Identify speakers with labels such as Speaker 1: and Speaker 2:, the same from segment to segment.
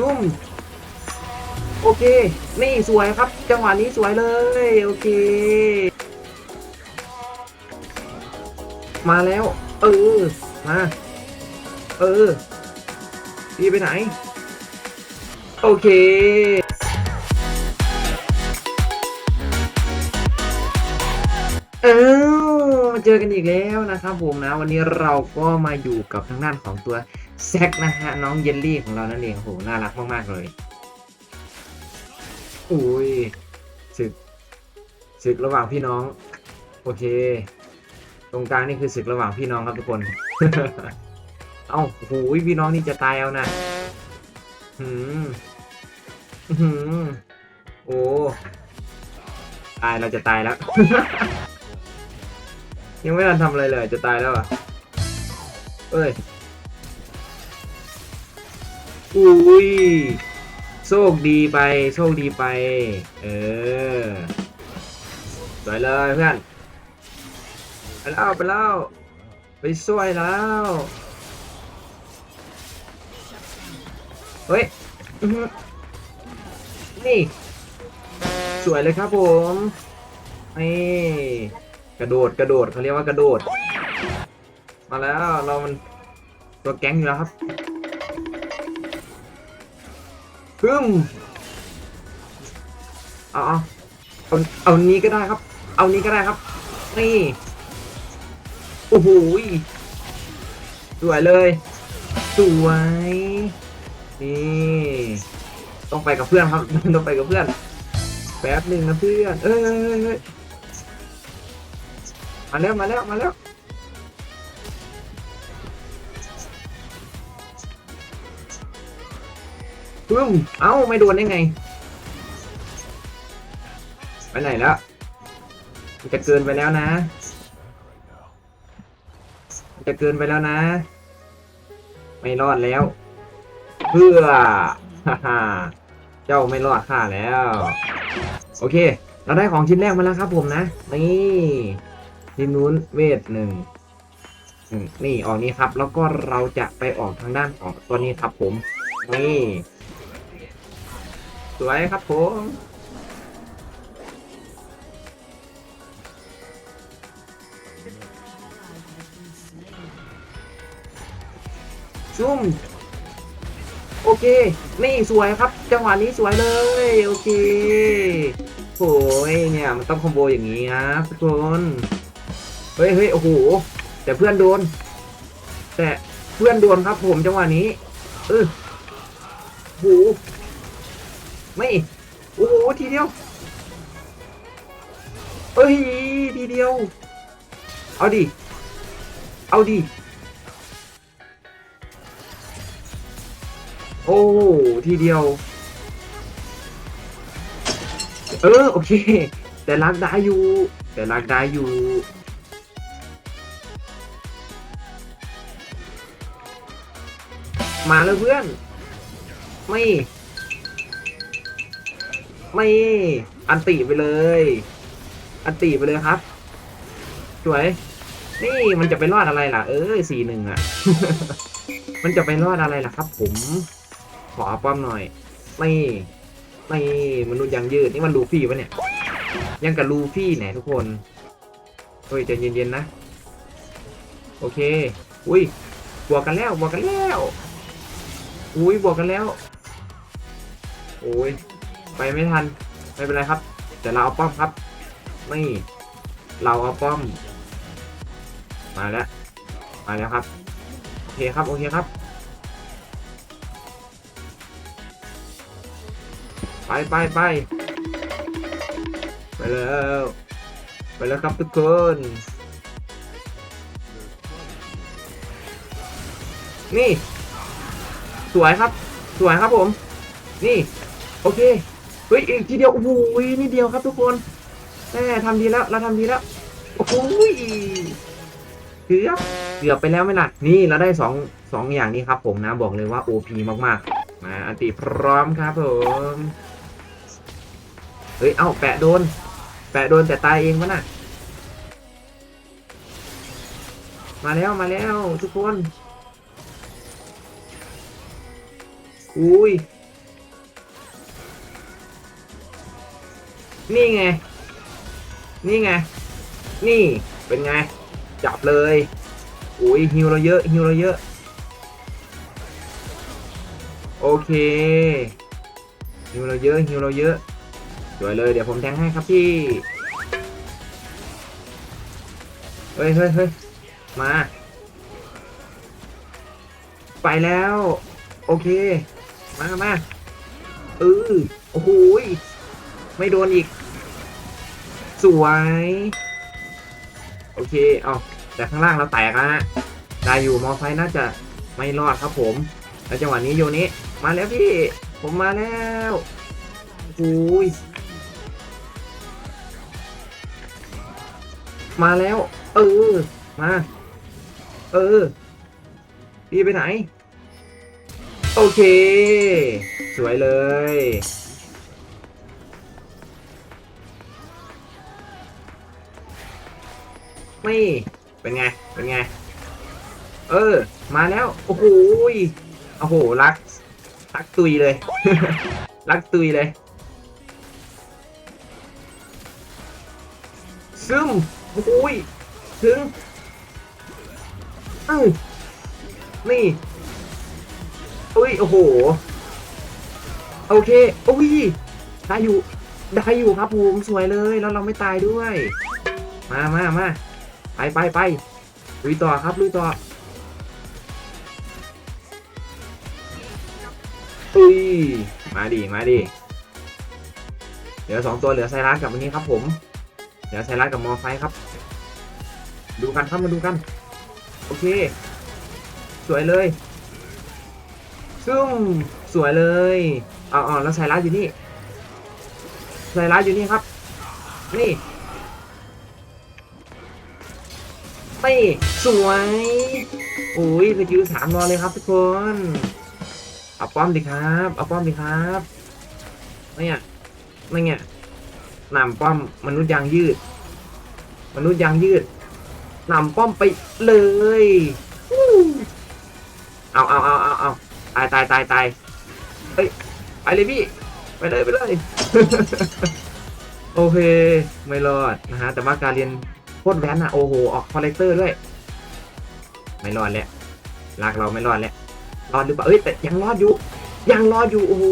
Speaker 1: ซุ่มโอเค นี่สวยครับ จังหวะนี้สวยเลย โอเค มาแล้ว เออ มา เออพี่ไปไหน โอเคเออมาเจอกันอีกแล้วนะครับผมนะ วันนี้เราก็มาอยู่กับทางด้านของตัว แซกนะฮะ น้องเยลลี่ของเรานั่นเองโอ้โหน่ารักมาก ๆ เลยอุ้ยศึกศึกระหว่างพี่น้อง โอเค ตรงกลางนี่คือศึกระหว่างพี่น้องครับทุกคน เอ้าโอ้โหพี่น้องนี่จะตายเอานะหืมอื้อหืมโอ้ตายเราจะตายแล้ว ยังไม่ทันทำอะไรเลยจะตายแล้วอะเอ้ย อุ้ย โชคดีไป โชคดีไป เออสวยเลยเพื่อน ไปแล้ว ไปแล้ว ไปช่วยแล้ว เฮ้ย นี่ สวยเลยครับผมนี่กระโดดกระโดดเขาเรียกว่ากระโดด มาแล้วเรามันตัวแก๊งอยู่แล้วครับ พึ่มเอาเอาเอาเอานี้ก็ได้ครับ เอานี้ก็ได้ครับ นี่ โอ้โหสวยเลย สวย นี่ ต้องไปกับเพื่อนครับ ต้องไปกับเพื่อน แป๊บหนึ่งนะเพื่อน เอ้ยเอ้ยเอ้ยเอ้ยมาแล้ว มาแล้ว มาแล้ว ปึ้ม เอ้า ไม่โดนได้ไง ไปไหนแล้ว มันจะเกินไปแล้วนะ มันจะเกินไปแล้วนะ ไม่รอดแล้ว เพื่อ ฮ่าฮ่าเจ้าไม่รอดข้าแล้ว โอเค เราได้ของชิ้นแรกมาแล้วครับผมนะ นี่ทีมนู้นเวทหนึ่งนี่ออกนี้ครับ แล้วก็เราจะไปออกทางด้านของตัวนี้ครับผม นี่ สวยครับผมซุ่มโอเค นี่สวยครับ จังหวะนี้สวยเลย โอเคโอ้ยเนี่ย มันต้องคอมโบอย่างนี้นะทุกคนเฮ้ยเฮ้ยโอ้โห แต่เพื่อนโดน แต่เพื่อนโดนครับผมจังหวะนี้เออโอ้โห ไม่โอ้โหทีเดียวเอ้ยทีเดียว เอาดิ เอาดิ โอ้ทีเดียว เออโอเค แต่รักได้อยู่ แต่รักได้อยู่มาแล้วเพื่อน ไม่ ไม่อันติไปเลย อันติไปเลยครับสวย นี่มันจะไปรอดอะไรล่ะ เออสี่หนึ่งอะ มันจะไปรอดอะไรล่ะครับ ผม ขอป้อมหน่อย ไม่ไม่มนุษย์ยังยืดนี่มันลูฟี่ปะเนี่ย ยังกับลูฟี่แหนทุกคนเฮ้ยใจเย็นๆนะ โอเค อุ้ยบวกกันแล้วบวกกันแล้ว อุ้ยบวกกันแล้ว โอ้ย ไปไม่ทันไม่เป็นไรครับ แต่เราเอาป้อมครับ ไม่เราเอาป้อม มาแล้ว มาแล้วครับ โอเคครับ โอเคครับ ไปไปไปไปแล้วไปแล้วครับทุกคนนี่ สวยครับ สวยครับผม นี่ โอเค เฮ้ยอีกทีเดียวโอ้โหนี่เดียวครับทุกคนแม่ทำดีแล้วเราทำดีแล้วโอ้โหเกือบเกือบไปแล้วไหมล่ะนี่เราได้สองสองอย่างนี้ครับผมนะบอกเลยว่า OP มากๆมาอันติพร้อมครับผมเฮ้ยเอ้าแปะโดน แปะโดนแต่ตายเองวะน่ะมาแล้วมาแล้วทุกคนอุ้ย นี่ไง นี่ไง นี่เป็นไง จับเลยอุ้ยฮิวเราเยอะฮิวเราเยอะ โอเคฮิวเราเยอะฮิวเราเยอะสวยเลยเดี๋ยวผมแทงให้ครับพี่เฮ้ยเฮ้ยเฮ้ยมา ไปแล้ว โอเค มามาเออโอ้โหยไม่โดนอีก สวย โอเคเอาแต่ข้างล่างเราแตกแล้วฮะได้อยู่มอไซค์น่าจะไม่รอดครับผม แล้วจังหวะนี้โยนี้มาแล้วพี่ ผมมาแล้วโอ้ยมาแล้ว เออ มา เออ พี่ไปไหน โอเค สวยเลย ไม่เป็นไง เป็นไง เออ มาแล้ว โอ้โหโอ้โห รัก รักตุยเลย รักตุยเลย ซึมโอ้โหยถึงเอ้ยนี่อุ้ย โอ้โห โอเคโอ้ย ได้อยู่ ได้อยู่ครับผม สวยเลย แล้วเราไม่ตายด้วย มามามา ไปไปไปลุยต่อครับลุยต่ออุ้ยมาดิมาดิเหลือสองตัวเหลือไซรัสกับวันนี้ครับผม เหลือไซรัสกับมอไฟครับ ดูกันครับมาดูกัน โอเค สวยเลยซึ่งสวยเลยอ๋อแล้วไซรัสอยู่นี่ไซรัสอยู่นี่ครับ นี่ ไม่สวยโอ้ยสกิลสามรอนเลยครับทุกคนเอาป้อมดิครับเอาป้อมดิครับไม่เนี่ไม่เนี่ยนำป้อมมนุษย์ยางยืด มนุษย์ยางยืดนำป้อมไปเลยเอาเอาเอาเอาเอาตายตายตายตายเฮ้ยไปเลยพี่ไปเลยไปเลยโอเค ไม่รอดนะฮะแต่ว่าการเรียน โคตรแว้นอะโอโห ออกคอลเลกเตอร์ด้วย ไม่รอดแล้วลากเราไม่รอดแล้วรอดหรือเปล่าเอ้ยแต่ยังรอดอยู่ ยังรอดอยู่โอ้โห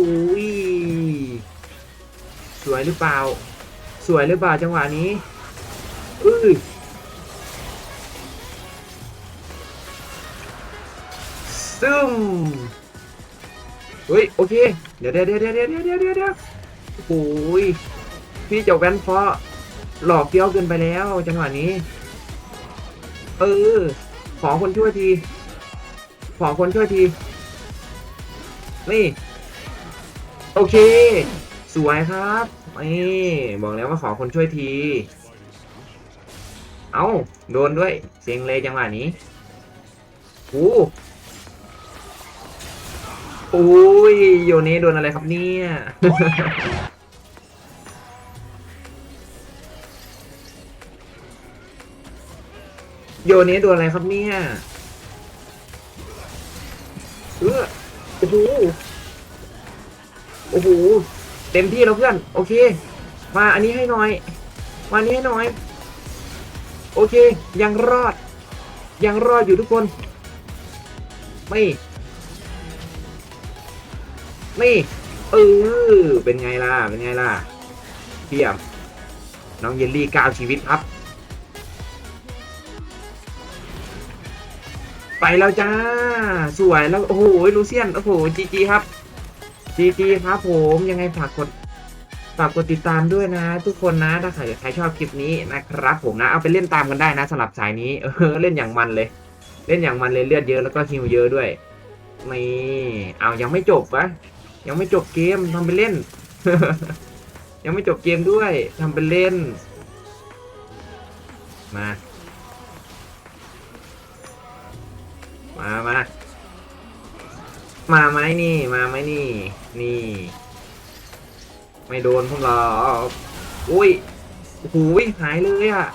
Speaker 1: สวยหรือเปล่า สวยหรือเปล่าจังหวะนี้อื้อซึมเฮ้ยโอเค เดี๋ยวเดี๋ยวเดี๋ยวเดี๋ยวเดี๋ยวเดี๋ยวเดี๋ยวโอ้ยพี่จะแว้นเพราะ หลอกเกี้ยวเกินไปแล้วจังหวะนี้ เออ ขอคนช่วยที ขอคนช่วยที นี่ โอเค สวยครับนี่บอกแล้วว่าขอคนช่วยที เอาโดนด้วย เสียงเลยจังหวะนี้โอ้โอ้ยโยนี้โดนอะไรครับเนี่ย โยนี้โดนอะไรครับเนี่ยเออโอ้โหโอ้โหเต็มที่แล้วเพื่อน โอเค มาอันนี้ให้หน่อย มาอันนี้ให้หน่อย โอเค ยังรอด ยังรอดอยู่ทุกคน ไม่ไม่เออเป็นไงล่ะ เป็นไงล่ะเพียบน้องเยลลี่ก้าวชีวิตครับ ไปแล้วจ้า สวยแล้ว โอ้โหลูเซียน โอ้โหจีจีครับจีจีครับผมยังไงฝากกดฝากกดติดตามด้วยนะ ทุกคนนะ ถ้าใครใครชอบคลิปนี้นะครับ ผมนะ เอาไปเล่นตามกันได้นะสำหรับสายนี้เออเล่นอย่างมันเลย เล่นอย่างมันเลยเลือดเยอะแล้วก็ฮิวเยอะด้วยไม่เอายังไม่จบวะยังไม่จบเกมทำไปเล่น ยังไม่จบเกมด้วยทำเป็นเล่น มา มามา มาไหมนี่ มาไหมนี่ นี่ ไม่โดนพวกเรา อุ้ยหูยหหายเลยอะ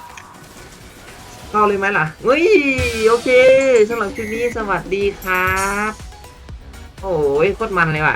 Speaker 1: เข้าเลยไหมล่ะเฮ้ย โอเคสำหรับคลิปนี้สวัสดีครับ โอ้ยโคตรมันเลยว่ะ